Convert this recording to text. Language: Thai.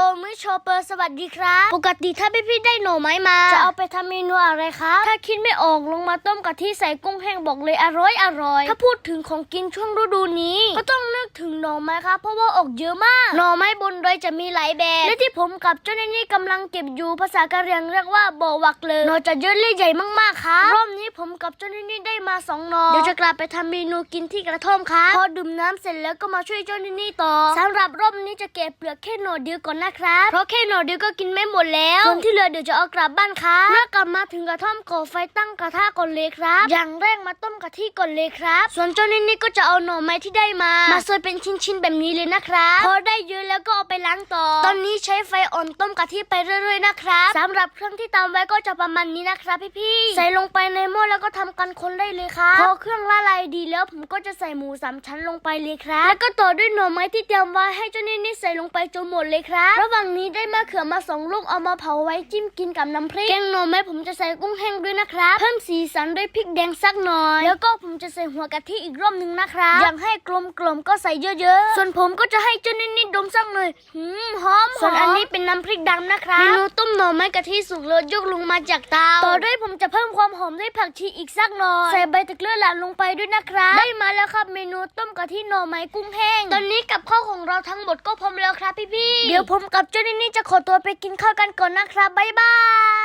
โอมิโชเปอร์สวัสดีครับ ปกติถ้าพี่พี่ได้หน่อไม้มา จะเอาไปทำเมนูอะไรครับ ถ้าคิดไม่ออกลงมาต้มกะทิใส่กุ้งแห้งบอกเลยอร่อยอร่อย ถ้าพูดถึงของกินช่วงฤดูนี้ ก็ต้องนึกถึงหน่อไม้ครับเพราะว่าออกเยอะมาก หน่อไม้บนดอยจะมีหลายแบบ และที่ผมกับเจ้าหน้าที่กำลังเก็บอยู่ภาษากะเหรี่ยงเรียกว่าบอวักเลยหน่อจะเยอะและใหญ่มากๆครับรอบนี้ผมกับเจ้าหน้าที่ได้มาสองหน่อเดี๋ยวจะกลับไปทำเมนูกินที่กระท่อมครับพอดื่มน้ำเสร็จแล้วก็มาช่วยเจ้าหน้าที่ต่อสำหรับรอบนี้จะเก็บเปลือกแค่หน่อเดียวก่อนนะครับ เพราะแค่หน่อเดียวก็กินไม่หมดแล้วส่วนที่เหลือเดี๋ยวจะเอากลับบ้านครับเมื่อกลับมาถึงกระท่อมก่อไฟตั้งกระทะก่อนเลยครับ อย่างแรกมาต้มกะทิก่อนเลยครับ ส่วนเจ้าหน้าที่ก็จะเอาหน่อไม้ที่ได้มา มาซอยเป็นชิ้นๆแบบนี้เลยนะครับพอได้เยอะแล้วก็เอาไปล้างต่อ ตอนนี้ใช้ไฟอ่อนต้มกะทิไปเรื่อยๆนะครับสำหรับเครื่องที่ตามไว้ก็จะประมาณนี้นะครับพี่ๆใส่ลงไปในหม้อแล้วก็ทำกันคนได้เลยครับพอเครื่องละลายดีแล้วผมก็จะใส่หมูสามชั้นลงไปเลยครับแล้วก็ต่อด้วยหน่อไม้ที่เตรียมไว้ให้เจ้านี่นี่ใส่ลงไปจนหมดเลยครับระหว่างนี้ได้มะเขือมาสองลูกเอามาเผาไว้จิ้มกินกับน้ำพริกแกงหน่อไม้ผมจะใส่กุ้งแห้งด้วยนะครับ เพิ่มสีสันด้วยพริกแดงสักหน่อย แล้วก็ผมจะใส่หัวกะทิอีกรอบหนึ่งนะครับอยากให้กลมกลมๆก็ใส่เยอะๆ ส่วนผมก็จะให้เจ้านี่นี่ดมสักหน่อยหืมหอมส่วนอันนี้เป็นน้ำพริกดำนะครับเมนูต้มหน่อไม้กะทิสุกเลยยกลงมาจากเตาต่อด้วยผมจะเพิ่มความหอมด้วยผักชีอีกสักหน่อยใส่ใบตะเกียบหลานลงไปด้วยนะครับได้มาแล้วครับเมนูต้มกะทิหน่อไม้กุ้งแห้ง ตอนนี้กับข้าวของเราทั้งหมดก็พร้อมแล้วครับพี่ๆเดี๋ยวผมกับเจ้านี่นี่จะขอตัวไปกินข้าวกันก่อนนะครับ บ๊ายบาย